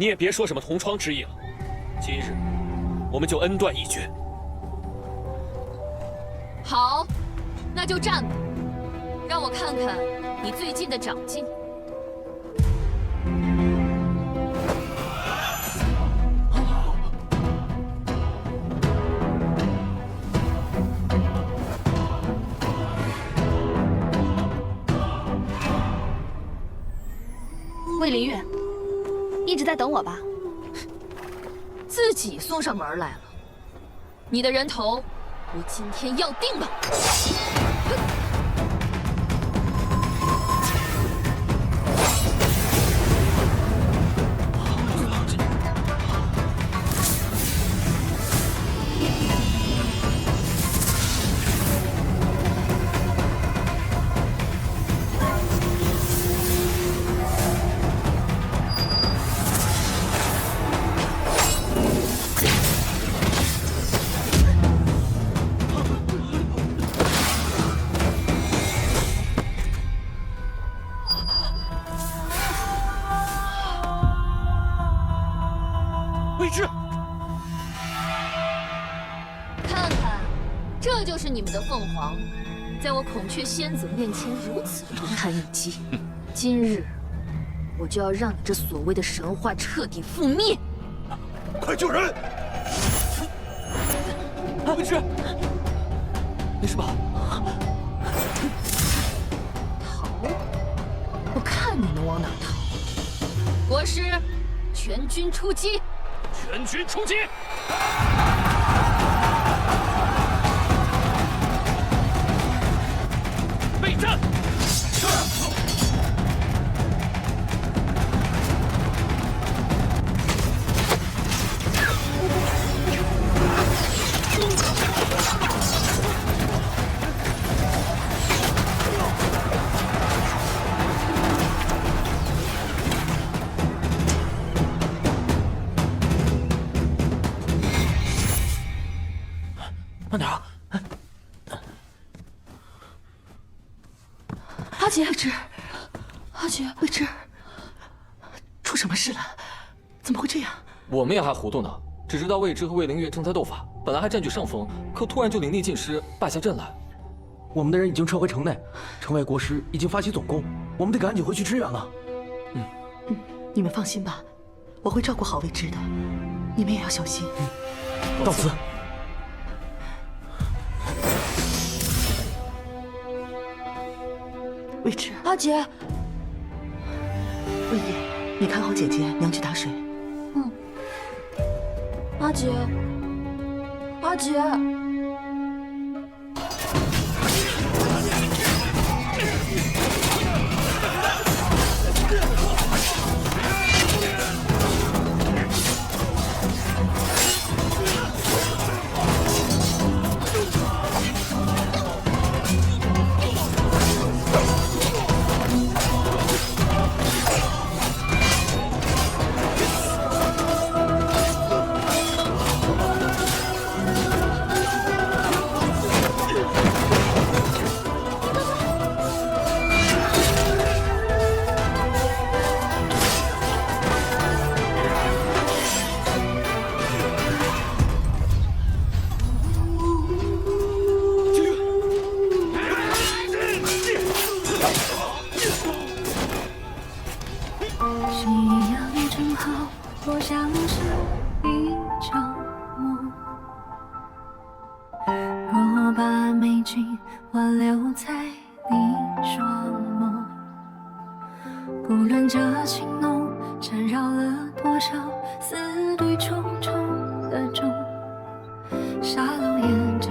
你也别说什么同窗之谊了。今日我们就恩断义绝。好，那就战吧，让我看看你最近的长进。魏林月，一直在等我吧？自己送上门来了。你的人头，我今天要定了。这就是你们的凤凰，在我孔雀仙子面前如此不堪一击。今日，我就要让你这所谓的神话彻底覆灭。快救人！未知，没事吧？逃？我看你能往哪逃！国师，全军出击！全军出击！备慢点啊！阿杰，魏之，阿杰，魏之，出什么事了？怎么会这样？我们也还糊涂呢，只知道魏之和魏凌月正在斗法，本来还占据上风，可突然就灵力尽失，败下阵来。我们的人已经撤回城内，城外国师已经发起总攻，我们得赶紧回去支援了。嗯你们放心吧，我会照顾好魏之的，你们也要小心。到此。魏迟，阿姐，魏姨，你看好姐姐，娘去打水。嗯。阿姐，阿夕阳正好，我像是一场梦。若把美景挽留在你双眸，不论这情浓缠绕了多少似对重重的钟，沙漏掩着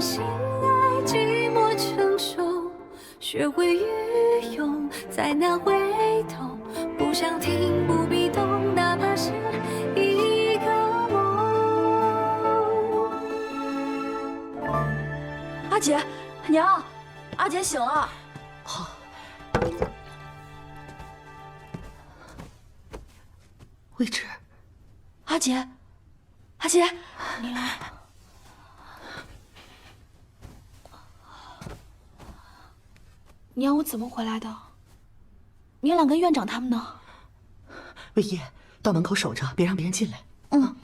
相信爱寂寞成熟，学会愚勇，再难回头。不想听，不必懂，哪怕是一个梦。阿姐，娘，阿姐醒了。魏之，阿姐，阿姐，娘，我怎么回来的？明朗跟院长他们呢？魏一，到门口守着，别让别人进来。嗯。